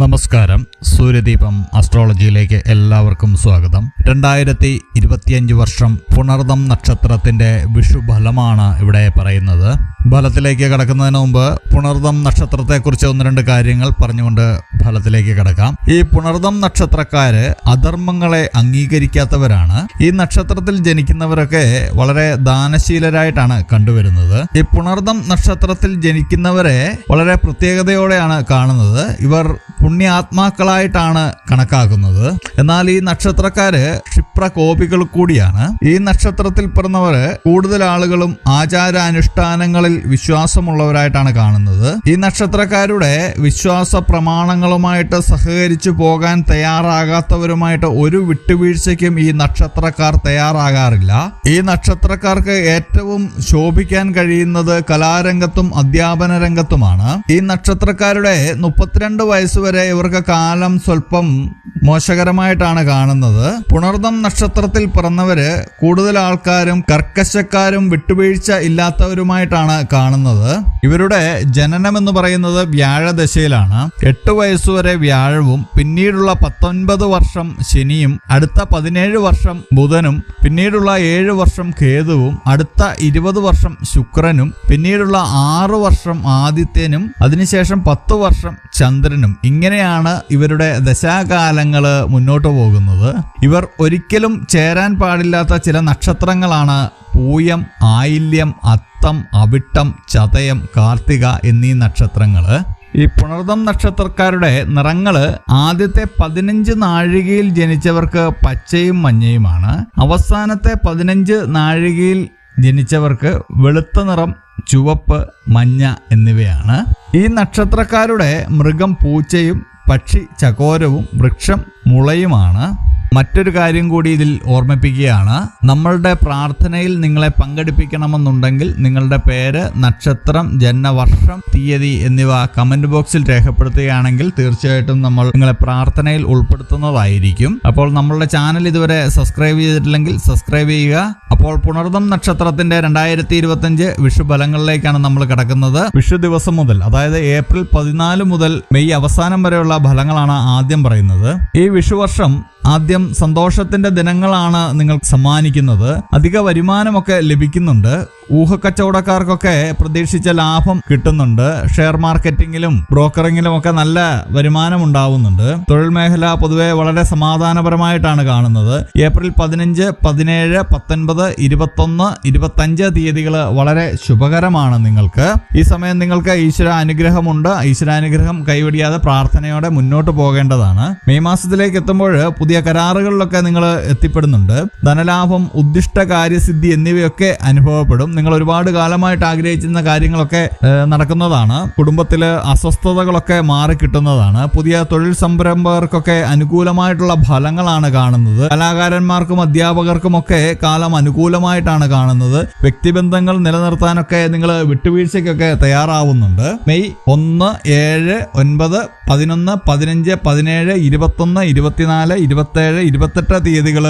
നമസ്കാരം. സൂര്യദീപം അസ്ട്രോളജിയിലേക്ക് എല്ലാവർക്കും സ്വാഗതം. രണ്ടായിരത്തി ഇരുപത്തിയഞ്ച് വർഷം പുണർദം നക്ഷത്രത്തിന്റെ വിഷുഫലമാണ് ഇവിടെ പറയുന്നത്. ഫലത്തിലേക്ക് കടക്കുന്നതിന് മുമ്പ് പുണർദം നക്ഷത്രത്തെക്കുറിച്ച് ഒന്ന് രണ്ട് കാര്യങ്ങൾ പറഞ്ഞുകൊണ്ട് ഫലത്തിലേക്ക് കടക്കാം. ഈ പുണർദം നക്ഷത്രക്കാര് അധർമ്മങ്ങളെ അംഗീകരിക്കാത്തവരാണ്. ഈ നക്ഷത്രത്തിൽ ജനിക്കുന്നവരൊക്കെ വളരെ ദാനശീലരായിട്ടാണ് കണ്ടുവരുന്നത്. ഈ പുണർദം നക്ഷത്രത്തിൽ ജനിക്കുന്നവരെ വളരെ പ്രത്യേകതയോടെയാണ് കാണുന്നത്. ഇവർ പുണ്യാത്മാക്കളായിട്ടാണ് കണക്കാക്കുന്നത്. എന്നാൽ ഈ നക്ഷത്രക്കാര് ക്ഷിപ്രകോപികൾ കൂടിയാണ്. ഈ നക്ഷത്രത്തിൽ പിറന്നവര് കൂടുതൽ ആളുകളും ആചാരാനുഷ്ഠാനങ്ങളിൽ വിശ്വാസമുള്ളവരായിട്ടാണ് കാണുന്നത്. ഈ നക്ഷത്രക്കാരുടെ വിശ്വാസ പ്രമാണങ്ങളുമായിട്ട് സഹകരിച്ചു പോകാൻ തയ്യാറാകാത്തവരുമായിട്ട് ഒരു വിട്ടുവീഴ്ചയ്ക്കും ഈ നക്ഷത്രക്കാർ തയ്യാറാകാറില്ല. ഈ നക്ഷത്രക്കാർക്ക് ഏറ്റവും ശോഭിക്കാൻ കഴിയുന്നത് കലാരംഗത്തും അധ്യാപന രംഗത്തുമാണ് ഈ നക്ഷത്രക്കാരുടെ മുപ്പത്തിരണ്ട് വയസ്സ് വരെ ഇവർക്ക് കാലം സ്വല്പം മോശകരമായിട്ടാണ് കാണുന്നത്. പുണർദം നക്ഷത്രത്തിൽ പിറന്നവര് കൂടുതൽ ആൾക്കാരും കർക്കശക്കാരും വിട്ടുവീഴ്ച ഇല്ലാത്തവരുമായിട്ടാണ് കാണുന്നത്. ഇവരുടെ ജനനം എന്ന് പറയുന്നത് വ്യാഴദശയിലാണ്. എട്ട് വയസ്സുവരെ വ്യാഴവും പിന്നീടുള്ള പത്തൊൻപത് വർഷം ശനിയും അടുത്ത പതിനേഴ് വർഷം ബുധനും പിന്നീടുള്ള ഏഴ് വർഷം കേതുവും അടുത്ത ഇരുപത് വർഷം ശുക്രനും പിന്നീടുള്ള ആറു വർഷം ആദിത്യനും അതിനുശേഷം പത്ത് വർഷം ചന്ദ്രനും. ഇങ്ങനെയാണ് ഇവരുടെ ദശാകാലങ്ങൾ മുന്നോട്ട് പോകുന്നത്. ഇവർ ഒരിക്കലും ചേരാൻ പാടില്ലാത്ത ചില നക്ഷത്രങ്ങളാണ് പൂയം ആയില്യം അത്തം അവിട്ടം ചതയം കാർത്തിക എന്നീ നക്ഷത്രങ്ങൾ ഈ പുണർദം നക്ഷത്രക്കാരുടെ നിറങ്ങൾ ആദ്യത്തെ പതിനഞ്ച് നാഴികയിൽ ജനിച്ചവർക്ക് പച്ചയും മഞ്ഞയുമാണ്. അവസാനത്തെ പതിനഞ്ച് നാഴികയിൽ ജനിച്ചവർക്ക് വെളുത്ത നിറം ചുവപ്പ് മഞ്ഞ എന്നിവയാണ്. ഈ നക്ഷത്രക്കാരുടെ മൃഗം പൂച്ചയും പക്ഷി ചകോരവും വൃക്ഷം മുളയുമാണ്. മറ്റൊരു കാര്യം കൂടി ഇതിൽ ഓർമ്മിപ്പിക്കുകയാണ്. നമ്മളുടെ പ്രാർത്ഥനയിൽ നിങ്ങളെ പങ്കെടുപ്പിക്കണമെന്നുണ്ടെങ്കിൽ നിങ്ങളുടെ പേര് നക്ഷത്രം ജന്മവർഷം തീയതി എന്നിവ കമന്റ് ബോക്സിൽ രേഖപ്പെടുത്തുകയാണെങ്കിൽ തീർച്ചയായിട്ടും നമ്മൾ നിങ്ങളെ പ്രാർത്ഥനയിൽ ഉൾപ്പെടുത്തുന്നതായിരിക്കും. അപ്പോൾ നമ്മളുടെ ചാനൽ ഇതുവരെ സബ്സ്ക്രൈബ് ചെയ്തിട്ടില്ലെങ്കിൽ സബ്സ്ക്രൈബ് ചെയ്യുക. അപ്പോൾ പുണർദം നക്ഷത്രത്തിന്റെ രണ്ടായിരത്തി ഇരുപത്തിയഞ്ച് വിഷു ഫലങ്ങളിലേക്കാണ് നമ്മൾ കിടക്കുന്നത്. വിഷു ദിവസം മുതൽ അതായത് ഏപ്രിൽ പതിനാല് മുതൽ മെയ് അവസാനം വരെയുള്ള ഫലങ്ങളാണ് ആദ്യം പറയുന്നത്. ഈ വിഷുവർഷം ആദ്യം സന്തോഷത്തിന്റെ ദിനങ്ങളാണ് നിങ്ങൾ സമ്മാനിക്കുന്നത്. അധിക വരുമാനമൊക്കെ ലഭിക്കുന്നുണ്ട്. ഊഹക്കച്ചവടക്കാർക്കൊക്കെ പ്രതീക്ഷിച്ച ലാഭം കിട്ടുന്നുണ്ട്. ഷെയർ മാർക്കറ്റിംഗിലും ബ്രോക്കറിംഗിലും ഒക്കെ നല്ല വരുമാനം ഉണ്ടാവുന്നുണ്ട് തൊഴിൽ മേഖല പൊതുവെ വളരെ സമാധാനപരമായിട്ടാണ് കാണുന്നത്. ഏപ്രിൽ പതിനഞ്ച് പതിനേഴ് പത്തൊൻപത് ഇരുപത്തൊന്ന് ഇരുപത്തഞ്ച് തീയതികൾ വളരെ ശുഭകരമാണ് നിങ്ങൾക്ക്. ഈ സമയം നിങ്ങൾക്ക് ഈശ്വര അനുഗ്രഹമുണ്ട് ഈശ്വരാനുഗ്രഹം കൈവടിയാതെ പ്രാർത്ഥനയോടെ മുന്നോട്ട് പോകേണ്ടതാണ്. മെയ് മാസത്തിലേക്ക് എത്തുമ്പോൾ പുതിയ കരാറുകളിലൊക്കെ നിങ്ങൾ എത്തിപ്പെടുന്നുണ്ട്. ധനലാഭം ഉദ്ദിഷ്ട കാര്യസിദ്ധി എന്നിവയൊക്കെ അനുഭവപ്പെടും. നിങ്ങൾ ഒരുപാട് കാലമായിട്ട് ആഗ്രഹിച്ചിരുന്ന കാര്യങ്ങളൊക്കെ നടക്കുന്നതാണ്. കുടുംബത്തിലെ അസ്വസ്ഥതകളൊക്കെ മാറി കിട്ടുന്നതാണ്. പുതിയ തൊഴിൽ സംരംഭകർക്കൊക്കെ അനുകൂലമായിട്ടുള്ള ഫലങ്ങളാണ് കാണുന്നത്. കലാകാരന്മാർക്കും അധ്യാപകർക്കും ഒക്കെ കാലം അനുകൂലമായിട്ടാണ് കാണുന്നത്. വ്യക്തിബന്ധങ്ങൾ നിലനിർത്താനൊക്കെ നിങ്ങൾ വിട്ടുവീഴ്ചയ്ക്കൊക്കെ തയ്യാറാവുന്നുണ്ട്. മെയ് ഒന്ന് ഏഴ് ഒൻപത് പതിനൊന്ന് പതിനഞ്ച് പതിനേഴ് ഇരുപത്തൊന്ന് ഇരുപത്തിനാല് ഇരുപത്തേഴ് ഇരുപത്തെട്ട് തീയതികൾ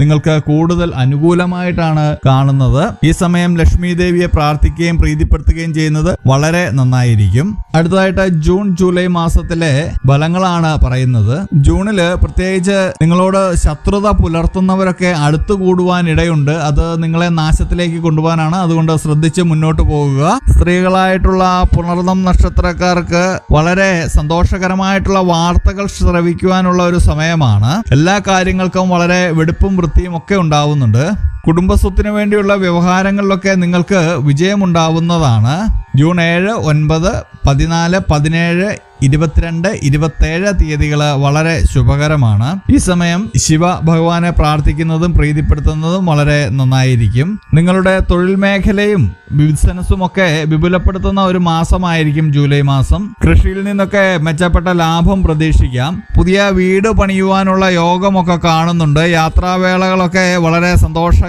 നിങ്ങൾക്ക് കൂടുതൽ അനുകൂലമായിട്ടാണ് കാണുന്നത്. ഈ സമയം ലക്ഷ്മി ദേവിയെ പ്രാർത്ഥിക്കുകയും പ്രീതിപ്പെടുത്തുകയും ചെയ്യുന്നത് വളരെ നന്നായിരിക്കും. അടുത്തതായിട്ട് ജൂൺ ജൂലൈ മാസത്തിലെ ഫലങ്ങളാണ് പറയുന്നത്. ജൂണിൽ പ്രത്യേകിച്ച് നിങ്ങളോട് ശത്രുത പുലർത്തുന്നവരൊക്കെ അടുത്തു കൂടുവാൻ ഇടയുണ്ട്. അത് നിങ്ങളെ നാശത്തിലേക്ക് കൊണ്ടുപോകാനാണ്. അതുകൊണ്ട് ശ്രദ്ധിച്ച് മുന്നോട്ട് പോകുക സ്ത്രീകളായിട്ടുള്ള പുണർദം നക്ഷത്രക്കാർക്ക് വളരെ സന്തോഷകരമായിട്ടുള്ള വാർത്തകൾ ശ്രവിക്കുവാനുള്ള ഒരു സമയമാണ്. എല്ലാ കാര്യങ്ങൾക്കും വളരെ വെടുപ്പും വൃത്തിയും ഒക്കെ ഉണ്ടാവുന്നുണ്ട്. കുടുംബസ്വത്തിന് വേണ്ടിയുള്ള വ്യവഹാരങ്ങളിലൊക്കെ നിങ്ങൾക്ക് വിജയമുണ്ടാവുന്നതാണ്. ജൂൺ ഏഴ് ഒൻപത് പതിനാല് പതിനേഴ് ഇരുപത്തിരണ്ട് ഇരുപത്തേഴ് തീയതികൾ വളരെ ശുഭകരമാണ്. ഈ സമയം ശിവ ഭഗവാനെ പ്രാർത്ഥിക്കുന്നതും പ്രീതിപ്പെടുത്തുന്നതും വളരെ നന്നായിരിക്കും. നിങ്ങളുടെ തൊഴിൽ മേഖലയും ബിസിനസ്സും ഒക്കെ വിപുലപ്പെടുത്തുന്ന ഒരു മാസമായിരിക്കും ജൂലൈ മാസം. കൃഷിയിൽ നിന്നൊക്കെ മെച്ചപ്പെട്ട ലാഭം പ്രതീക്ഷിക്കാം. പുതിയ വീട് പണിയുവാനുള്ള യോഗമൊക്കെ കാണുന്നുണ്ട്. യാത്രാവേളകളൊക്കെ വളരെ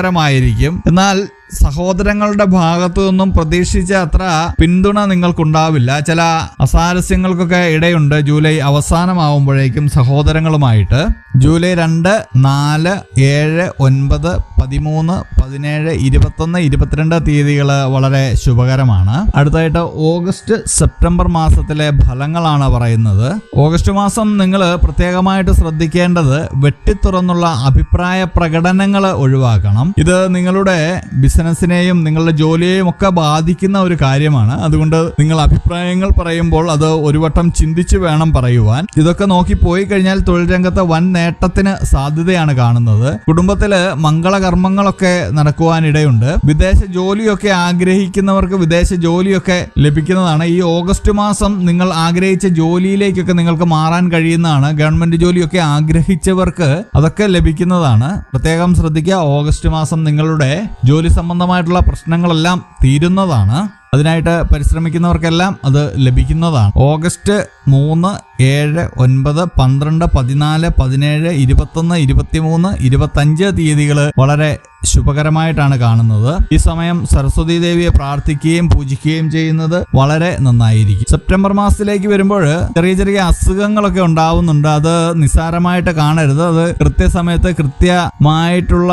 സന്തോഷകരമായിരിക്കും എന്നാൽ സഹോദരങ്ങളുടെ ഭാഗത്തു നിന്നും പ്രതീക്ഷിച്ച അത്ര പിന്തുണ നിങ്ങൾക്കുണ്ടാവില്ല. ചില അസാരസ്യങ്ങൾക്കൊക്കെ ഇടയുണ്ട്. ജൂലൈ അവസാനമാവുമ്പോഴേക്കും സഹോദരങ്ങളുമായിട്ട്. ജൂലൈ രണ്ട് നാല് ഏഴ് ഒൻപത് പതിമൂന്ന് പതിനേഴ് ഇരുപത്തൊന്ന് ഇരുപത്തിരണ്ട് തീയതികൾ വളരെ ശുഭകരമാണ്. അടുത്തായിട്ട് ഓഗസ്റ്റ് സെപ്റ്റംബർ മാസത്തിലെ ഫലങ്ങളാണ് പറയുന്നത്. ഓഗസ്റ്റ് മാസം നിങ്ങൾ പ്രത്യേകമായിട്ട് ശ്രദ്ധിക്കേണ്ടത് വെട്ടിത്തുറന്നുള്ള അഭിപ്രായ പ്രകടനങ്ങൾ ഒഴിവാക്കണം. ഇത് നിങ്ങളുടെ ബിസിനസ്സിനെയും നിങ്ങളുടെ ജോലിയെയും ഒക്കെ ബാധിക്കുന്ന ഒരു കാര്യമാണ്. അതുകൊണ്ട് നിങ്ങൾ അഭിപ്രായങ്ങൾ പറയുമ്പോൾ അത് ഒരു വട്ടം ചിന്തിച്ചു വേണം പറയുവാൻ. ഇതൊക്കെ നോക്കി പോയി കഴിഞ്ഞാൽ തൊഴിൽ രംഗത്ത് വൻ നേട്ടത്തിന് സാധ്യതയാണ് കാണുന്നത്. കുടുംബത്തിൽ മംഗളകർമ്മങ്ങളൊക്കെ നടക്കുവാനിടയുണ്ട്. വിദേശ ജോലിയൊക്കെ ആഗ്രഹിക്കുന്നവർക്ക് വിദേശ ജോലിയൊക്കെ ലഭിക്കുന്നതാണ്. ഈ ഓഗസ്റ്റ് മാസം നിങ്ങൾ ആഗ്രഹിച്ച ജോലിയിലേക്കൊക്കെ നിങ്ങൾക്ക് മാറാൻ കഴിയുന്നതാണ്. ഗവൺമെന്റ് ജോലിയൊക്കെ ആഗ്രഹിച്ചവർക്ക് അതൊക്കെ ലഭിക്കുന്നതാണ്. പ്രത്യേകം ശ്രദ്ധിക്കുക ഓഗസ്റ്റ് മാസം നിങ്ങളുടെ ജോലി സംബന്ധമായിട്ടുള്ള പ്രശ്നങ്ങളെല്ലാം തീരുന്നതാണ്. അതിനായിട്ട് പരിശ്രമിക്കുന്നവർക്കെല്ലാം അത് ലഭിക്കുന്നതാണ്. ഓഗസ്റ്റ് മൂന്ന് ഏഴ് ഒൻപത് പന്ത്രണ്ട് പതിനാല് പതിനേഴ് ഇരുപത്തൊന്ന് ഇരുപത്തിമൂന്ന് ഇരുപത്തഞ്ച് തീയതികൾ വളരെ ശുഭകരമായിട്ടാണ് കാണുന്നത്. ഈ സമയം സരസ്വതി ദേവിയെ പ്രാർത്ഥിക്കുകയും പൂജിക്കുകയും ചെയ്യുന്നത് വളരെ നന്നായിരിക്കും. സെപ്റ്റംബർ മാസത്തിലേക്ക് വരുമ്പോൾ ചെറിയ ചെറിയ അസുഖങ്ങളൊക്കെ ഉണ്ടാവുന്നുണ്ട്. അത് നിസ്സാരമായിട്ട് കാണരുത്. അത് കൃത്യസമയത്ത് കൃത്യമായിട്ടുള്ള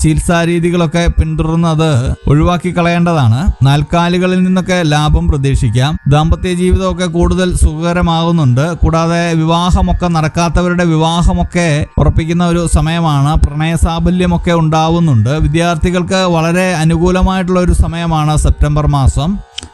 ചികിത്സാ രീതികളൊക്കെ പിന്തുടർന്ന് അത് ഒഴിവാക്കി കളയേണ്ടതാണ്. നാൽക്കാലികളിൽ നിന്നൊക്കെ ലാഭം പ്രതീക്ഷിക്കാം. ദാമ്പത്യ ജീവിതമൊക്കെ കൂടുതൽ സുഖകരമാകുന്നുണ്ട്. കൂടാതെ വിവാഹമൊക്കെ നടക്കാത്തവരുടെ വിവാഹമൊക്കെ ഉറപ്പിക്കുന്ന ഒരു സമയമാണ്. പ്രണയ സാഫല്യമൊക്കെ ഉണ്ടാവുന്നുണ്ട്. വിദ്യാർത്ഥികൾക്ക് വളരെ അനുകൂലമായിട്ടുള്ള ഒരു സമയമാണ് സെപ്റ്റംബർ മാസം.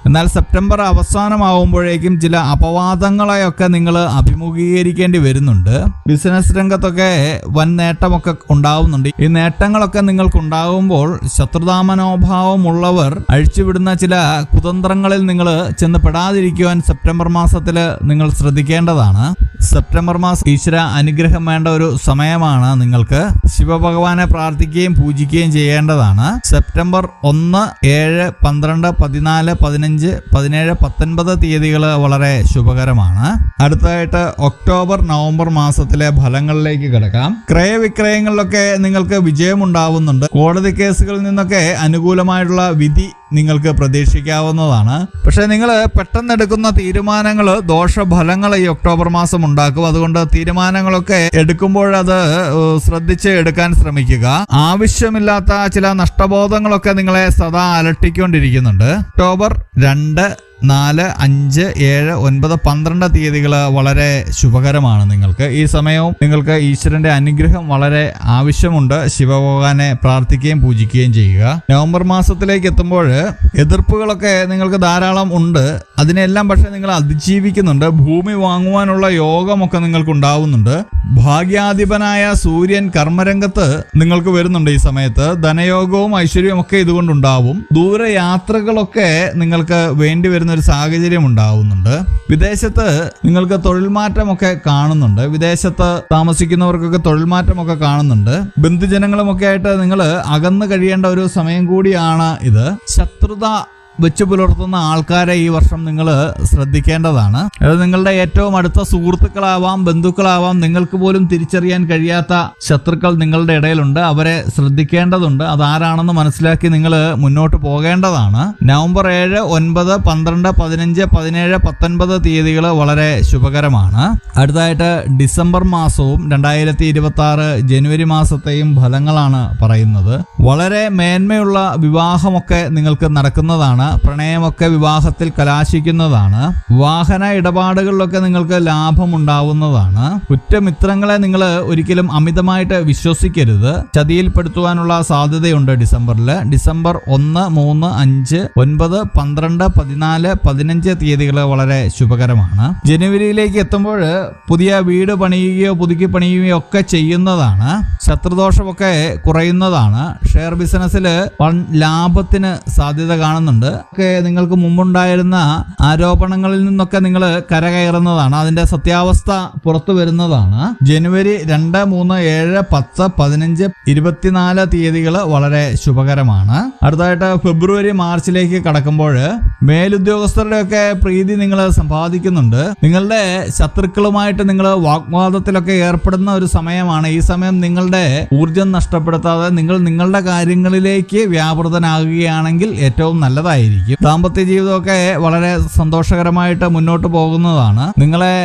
എന്നാൽ സെപ്റ്റംബർ അവസാനമാവുമ്പോഴേക്കും ചില അപവാദങ്ങളെയൊക്കെ നിങ്ങൾ അഭിമുഖീകരിക്കേണ്ടി വരുന്നുണ്ട്. ബിസിനസ് രംഗത്തൊക്കെ വൻ നേട്ടമൊക്കെ ഉണ്ടാവുന്നുണ്ട്. ഈ നേട്ടങ്ങളൊക്കെ നിങ്ങൾക്ക് ഉണ്ടാകുമ്പോൾ ശത്രുതാമനോഭാവമുള്ളവർ അഴിച്ചുവിടുന്ന ചില കുതന്ത്രങ്ങളിൽ നിങ്ങൾ ചെന്ന് പെടാതിരിക്കുവാൻ സെപ്റ്റംബർ മാസത്തിൽ നിങ്ങൾ ശ്രദ്ധിക്കേണ്ടതാണ്. സെപ്റ്റംബർ മാസം ഈശ്വര അനുഗ്രഹം വേണ്ട ഒരു സമയമാണ് നിങ്ങൾക്ക് ശിവഭഗവാനെ പ്രാർത്ഥിക്കുകയും പൂജിക്കുകയും ചെയ്യേണ്ടതാണ്. സെപ്റ്റംബർ ഒന്ന് ഏഴ് പന്ത്രണ്ട് പതിനാല് പതിനഞ്ച് പതിനേഴ് പത്തൊൻപത് തീയതികൾ വളരെ ശുഭകരമാണ്. അടുത്തതായിട്ട് ഒക്ടോബർ നവംബർ മാസത്തിലെ ഫലങ്ങളിലേക്ക് കിടക്കാം. ക്രയവിക്രയങ്ങളിലൊക്കെ നിങ്ങൾക്ക് വിജയമുണ്ടാവുന്നുണ്ട്. കോടതി കേസുകളിൽ നിന്നൊക്കെ അനുകൂലമായിട്ടുള്ള വിധി നിങ്ങൾക്ക് പ്രതീക്ഷിക്കാവുന്നതാണ്. പക്ഷെ നിങ്ങൾ പെട്ടെന്ന് എടുക്കുന്ന തീരുമാനങ്ങൾ ദോഷഫലങ്ങൾ ഈ ഒക്ടോബർ മാസം ഉണ്ടാക്കും. അതുകൊണ്ട് തീരുമാനങ്ങളൊക്കെ എടുക്കുമ്പോൾ അത് ശ്രദ്ധിച്ച് എടുക്കാൻ ശ്രമിക്കുക. ആവശ്യമില്ലാത്ത ചില നഷ്ടബോധങ്ങളൊക്കെ നിങ്ങളെ സദാ അലട്ടിക്കൊണ്ടിരിക്കുന്നുണ്ട്. ഒക്ടോബർ രണ്ട് നാല് അഞ്ച് ഏഴ് ഒൻപത് പന്ത്രണ്ട് തീയതികൾ വളരെ ശുഭകരമാണ് നിങ്ങൾക്ക്. ഈ സമയവും നിങ്ങൾക്ക് ഈശ്വരന്റെ അനുഗ്രഹം വളരെ ആവശ്യമുണ്ട്. ശിവഭഗവാനെ പ്രാർത്ഥിക്കുകയും പൂജിക്കുകയും ചെയ്യുക. നവംബർ മാസത്തിലേക്ക് എത്തുമ്പോൾ എതിർപ്പുകളൊക്കെ നിങ്ങൾക്ക് ധാരാളം ഉണ്ട്. അതിനെല്ലാം പക്ഷെ നിങ്ങൾ അതിജീവിക്കുന്നുണ്ട്. ഭൂമി വാങ്ങുവാനുള്ള യോഗമൊക്കെ നിങ്ങൾക്ക് ഉണ്ടാവുന്നുണ്ട് ഭാഗ്യാധിപനായ സൂര്യൻ കർമ്മരംഗത്ത് നിങ്ങൾക്ക് വരുന്നുണ്ട് ഈ സമയത്ത്. ധനയോഗവും ഐശ്വര്യവും ഒക്കെ ഇതുകൊണ്ടുണ്ടാവും. ദൂരയാത്രകളൊക്കെ നിങ്ങൾക്ക് വേണ്ടി വരുന്ന ഒരു സാഹചര്യം ഉണ്ടാവുന്നുണ്ട്. വിദേശത്ത് നിങ്ങൾക്ക് തൊഴിൽ മാറ്റമൊക്കെ കാണുന്നുണ്ട്. വിദേശത്ത് താമസിക്കുന്നവർക്കൊക്കെ തൊഴിൽ മാറ്റമൊക്കെ കാണുന്നുണ്ട്. ബന്ധുജനങ്ങളുമൊക്കെ ആയിട്ട് നിങ്ങൾ അകന്നു കഴിയേണ്ട ഒരു സമയം കൂടിയാണ് ഇത്. ശത്രുത വെച്ച് പുലർത്തുന്ന ആൾക്കാരെ ഈ വർഷം നിങ്ങൾ ശ്രദ്ധിക്കേണ്ടതാണ്. അത് നിങ്ങളുടെ ഏറ്റവും അടുത്ത സുഹൃത്തുക്കളാവാം ബന്ധുക്കളാവാം നിങ്ങൾക്ക് പോലും തിരിച്ചറിയാൻ കഴിയാത്ത ശത്രുക്കൾ നിങ്ങളുടെ ഇടയിലുണ്ട്. അവരെ ശ്രദ്ധിക്കേണ്ടതുണ്ട്. അതാരാണെന്ന് മനസ്സിലാക്കി നിങ്ങൾ മുന്നോട്ട് പോകേണ്ടതാണ്. നവംബർ ഏഴ് ഒൻപത് പന്ത്രണ്ട് പതിനഞ്ച് പതിനേഴ് പത്തൊൻപത് തീയതികൾ വളരെ ശുഭകരമാണ്. അടുത്തായിട്ട് ഡിസംബർ മാസവും രണ്ടായിരത്തി ഇരുപത്തി ആറ് ജനുവരി മാസത്തെയും ഫലങ്ങളാണ് പറയുന്നത്. വളരെ മേന്മയുള്ള വിവാഹമൊക്കെ നിങ്ങൾക്ക് നടക്കുന്നതാണ്. പ്രണയമൊക്കെ വിവാഹത്തിൽ കലാശിക്കുന്നതാണ്. വാഹന ഇടപാടുകളിലൊക്കെ നിങ്ങൾക്ക് ലാഭം ഉണ്ടാവുന്നതാണ് കുറ്റമിത്രങ്ങളെ നിങ്ങൾ ഒരിക്കലും അമിതമായിട്ട് വിശ്വസിക്കരുത്. ചതിയിൽപ്പെടുത്തുവാനുള്ള സാധ്യതയുണ്ട് ഡിസംബറിൽ ഡിസംബർ ഒന്ന് മൂന്ന് അഞ്ച് ഒൻപത് പന്ത്രണ്ട് പതിനാല് പതിനഞ്ച് തീയതികൾ വളരെ ശുഭകരമാണ്. ജനുവരിയിലേക്ക് എത്തുമ്പോൾ പുതിയ വീട് പണിയുകയോ പുതുക്കി പണിയുകയോ ഒക്കെ ചെയ്യുന്നതാണ്. ശത്രുദോഷമൊക്കെ കുറയുന്നതാണ്. ഷെയർ ബിസിനസ്സിൽ വൺ ലാഭത്തിന് സാധ്യത കാണുന്നുണ്ട്. ഒക്കെ നിങ്ങൾക്ക് മുമ്പുണ്ടായിരുന്ന ആരോപണങ്ങളിൽ നിന്നൊക്കെ നിങ്ങൾ കരകയറുന്നതാണ്. അതിന്റെ സത്യാവസ്ഥ പുറത്തു വരുന്നതാണ്. ജനുവരി രണ്ട് മൂന്ന് ഏഴ് പത്ത് പതിനഞ്ച് ഇരുപത്തിനാല് തീയതികൾ വളരെ ശുഭകരമാണ്. അടുത്തായിട്ട് ഫെബ്രുവരി മാർച്ചിലേക്ക് കടക്കുമ്പോൾ മേലുദ്യോഗസ്ഥരുടെയൊക്കെ പ്രീതി നിങ്ങൾ സമ്പാദിക്കുന്നുണ്ട്. നിങ്ങളുടെ ശത്രുക്കളുമായിട്ട് നിങ്ങൾ വാഗ്വാദത്തിലൊക്കെ ഏർപ്പെടുന്ന ഒരു സമയമാണ്. ഈ സമയം നിങ്ങളുടെ ഊർജം നഷ്ടപ്പെടുത്താതെ നിങ്ങൾ നിങ്ങളുടെ കാര്യങ്ങളിലേക്ക് വ്യാപൃതനാകുകയാണെങ്കിൽ ഏറ്റവും നല്ലതായിരിക്കും ദാമ്പത്യ ജീവിതമൊക്കെ വളരെ സന്തോഷകരമായിട്ട് മുന്നോട്ട് പോകുന്നതാണ്. നിങ്ങളെ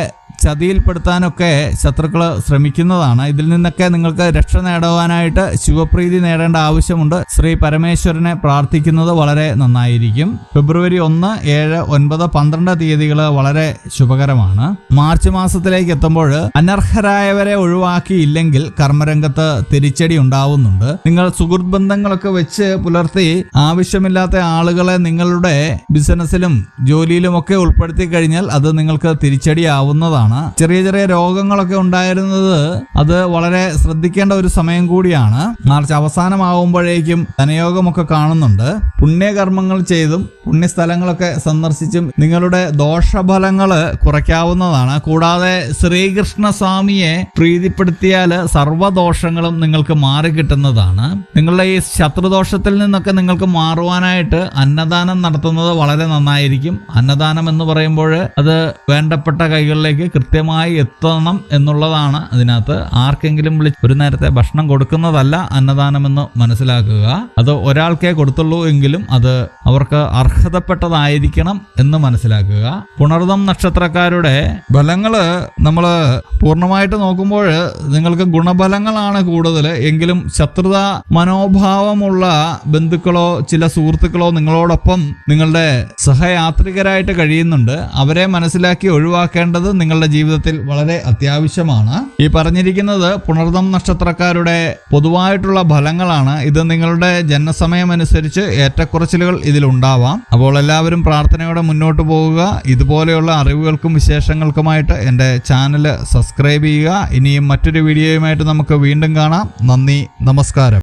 ചതിയിൽപ്പെടുത്താനൊക്കെ ശത്രുക്കൾ ശ്രമിക്കുന്നതാണ്. ഇതിൽ നിന്നൊക്കെ നിങ്ങൾക്ക് രക്ഷ നേടുവാനായിട്ട് ശിവപ്രീതി നേടേണ്ട ആവശ്യമുണ്ട്. ശ്രീ പരമേശ്വരനെ പ്രാർത്ഥിക്കുന്നത് വളരെ നന്നായിരിക്കും. ഫെബ്രുവരി ഒന്ന് ഏഴ് ഒൻപത് പന്ത്രണ്ട് തീയതികൾ വളരെ ശുഭകരമാണ്. മാർച്ച് മാസത്തിലേക്ക് എത്തുമ്പോൾ അനർഹരായവരെ ഒഴിവാക്കിയില്ലെങ്കിൽ കർമ്മരംഗത്ത് തിരിച്ചടി ഉണ്ടാവുന്നുണ്ട്. നിങ്ങൾ സുഹൃത്ത് ബന്ധങ്ങളൊക്കെ വെച്ച് പുലർത്തി ആവശ്യമില്ലാത്ത ആളുകളെ നിങ്ങളുടെ ബിസിനസ്സിലും ജോലിയിലും ഒക്കെ ഉൾപ്പെടുത്തി കഴിഞ്ഞാൽ അത് നിങ്ങൾക്ക് തിരിച്ചടിയാവുന്നതാണ്. ചെറിയ ചെറിയ രോഗങ്ങളൊക്കെ ഉണ്ടായിരുന്നത് അത് വളരെ ശ്രദ്ധിക്കേണ്ട ഒരു സമയം കൂടിയാണ്. മാർച്ച് അവസാനമാകുമ്പോഴേക്കും ധനയോഗമൊക്കെ കാണുന്നുണ്ട്. പുണ്യകർമ്മങ്ങൾ ചെയ്തും പുണ്യസ്ഥലങ്ങളൊക്കെ സന്ദർശിച്ചും നിങ്ങളുടെ ദോഷഫലങ്ങൾ കുറയ്ക്കാവുന്നതാണ്. കൂടാതെ ശ്രീകൃഷ്ണ സ്വാമിയെ പ്രീതിപ്പെടുത്തിയാൽ സർവദോഷങ്ങളും നിങ്ങൾക്ക് മാറി കിട്ടുന്നതാണ്. നിങ്ങളുടെ ഈ ശത്രുദോഷത്തിൽ നിന്നൊക്കെ നിങ്ങൾക്ക് മാറുവാനായിട്ട് അന്നദാനം നടത്തുന്നത് വളരെ നന്നായിരിക്കും. അന്നദാനം എന്ന് പറയുമ്പോൾ അത് വേണ്ടപ്പെട്ട കൈകളിലേക്ക് കൃത്യമായി എത്തണം എന്നുള്ളതാണ് അതിനകത്ത്. ആർക്കെങ്കിലും വിളി ഒരു നേരത്തെ ഭക്ഷണം കൊടുക്കുന്നതല്ല അന്നദാനമെന്ന് മനസ്സിലാക്കുക. അത് ഒരാൾക്കേ കൊടുത്തുള്ളൂ എങ്കിലും അത് അവർക്ക് അർഹതപ്പെട്ടതായിരിക്കണം എന്ന് മനസ്സിലാക്കുക. പുണർദം നക്ഷത്രക്കാരുടെ ഫലങ്ങൾ നമ്മൾ പൂർണമായിട്ട് നോക്കുമ്പോൾ നിങ്ങൾക്ക് ഗുണഫലങ്ങളാണ് കൂടുതൽ എങ്കിലും ശത്രുത മനോഭാവമുള്ള ബന്ധുക്കളോ ചില സുഹൃത്തുക്കളോ നിങ്ങളോടൊപ്പം നിങ്ങളുടെ സഹയാത്രികരായിട്ട് കഴിയുന്നുണ്ട്. അവരെ മനസ്സിലാക്കി ഒഴിവാക്കേണ്ടത് നിങ്ങളുടെ ജീവിതത്തിൽ വളരെ അത്യാവശ്യമാണ്. ഈ പറഞ്ഞിരിക്കുന്നത് പുണർദം നക്ഷത്രക്കാരുടെ പൊതുവായിട്ടുള്ള ഫലങ്ങളാണ്. ഇത് നിങ്ങളുടെ ജനസമയമനുസരിച്ച് ഏറ്റക്കുറച്ചിലുകൾ ഇതിലുണ്ടാവാം. അപ്പോൾ എല്ലാവരും പ്രാർത്ഥനയോടെ മുന്നോട്ട് പോകുക. ഇതുപോലെയുള്ള അറിവുകൾക്കും വിശേഷങ്ങൾക്കുമായിട്ട് എന്റെ ചാനൽ സബ്സ്ക്രൈബ് ചെയ്യുക. ഇനിയും മറ്റൊരു വീഡിയോയുമായിട്ട് നമുക്ക് വീണ്ടും കാണാം. നന്ദി നമസ്കാരം.